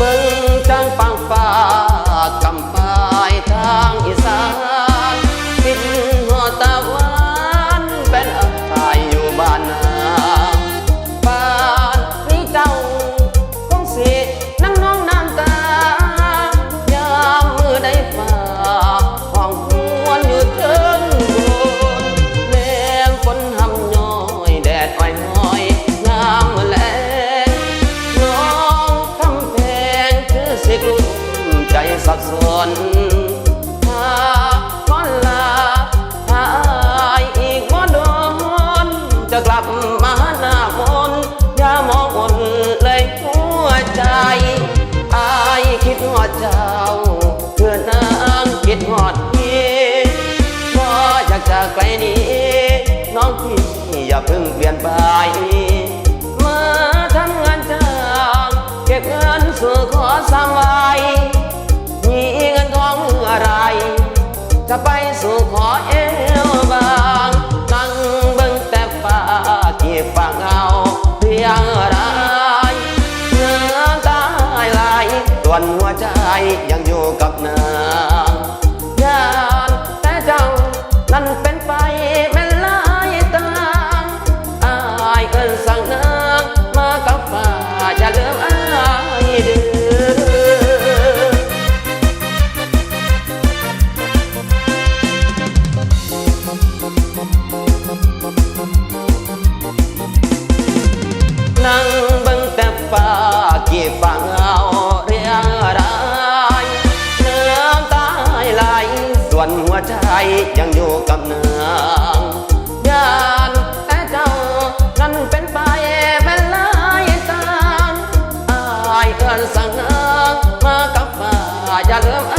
บิ่ง มใจสับสนหากก้อนลาหายอีกว่าโดนจะกลับมาหน้ามนอย่ามองมนเลยหัวใจอายคิดหอดเจ้าเพื่อนางคิดหอดพี่พออยากจะไกลนี้ น้องพี่อย่าเพิ่งเปลี่ยนไปมาทำงานจ้างเก็บเงินสู่ขอสางไว้มี จะไปสู่ขอเอวบางนั่งเบิ่งแต่ฟ้าที่ฟังเอาเพียงไรเนื้อตาไหลส่วนหัวใจยังอยู่กับนางยานแต่เจ้านั้นเป็นไปแม่นลายตางอายเอินสั่งนาายยังอยู่กับเนืองยานแต่เจ้านั้นเป็นไปเป็นลายสางอายเอื้อนสังเนืงมากับฝ่าอย่าลืม